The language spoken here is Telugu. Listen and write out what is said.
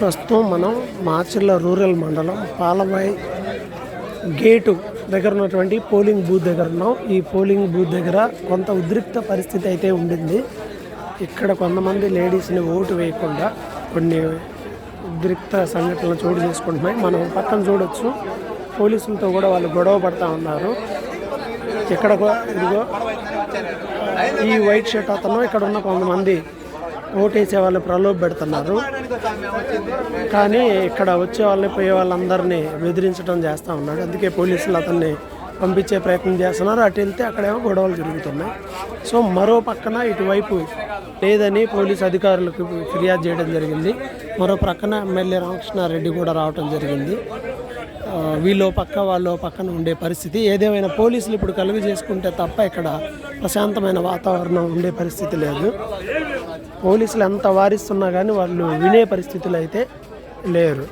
ప్రస్తుతం మనం మాచర్ల రూరల్ మండలం పాలవాయి గేటు దగ్గర ఉన్నటువంటి పోలింగ్ బూత్ దగ్గర ఉన్నాం. ఈ పోలింగ్ బూత్ దగ్గర కొంత ఉద్రిక్త పరిస్థితి అయితే ఉండింది. ఇక్కడ కొంతమంది లేడీస్ని ఓటు వేయకుండా కొన్ని ఉద్రిక్త సంఘటనలు చోటు చేసుకుంటున్నాయి. మనం పక్కన చూడొచ్చు. పోలీసులతో కూడా వాళ్ళు గొడవ పడతా ఉన్నారు. ఇక్కడ కూడా- ఇదిగో ఈ వైట్ షర్ట్ అతను ఇక్కడ ఉన్న కొంతమంది ఓటేసే వాళ్ళు ప్రలోభ పెడుతున్నారు. కానీ ఇక్కడ వచ్చే వాళ్ళని పోయే వాళ్ళందరినీ బెదిరించడం చేస్తూ ఉన్నాడు. అందుకే పోలీసులు అతన్ని పంపించే ప్రయత్నం చేస్తున్నారు. అటు వెళ్తే అక్కడేమో గొడవలు జరుగుతున్నాయి. సో మరో పక్కన ఇటువైపు లేదని పోలీసు అధికారులకు ఫిర్యాదు చేయడం జరిగింది. మరో పక్కన ఎమ్మెల్యే రామకృష్ణారెడ్డి కూడా రావడం జరిగింది. వీళ్ళు వీళ్ళో పక్క వాళ్ళు పక్కన ఉండే పరిస్థితి. ఏదేమైనా పోలీసులు ఇప్పుడు కలుగు చేసుకుంటే తప్ప ఇక్కడ ప్రశాంతమైన వాతావరణం ఉండే పరిస్థితి లేదు. పోలీసులు ఎంత వారిస్తున్నా కానీ వాళ్ళు వినే పరిస్థితులు అయితే లేరు.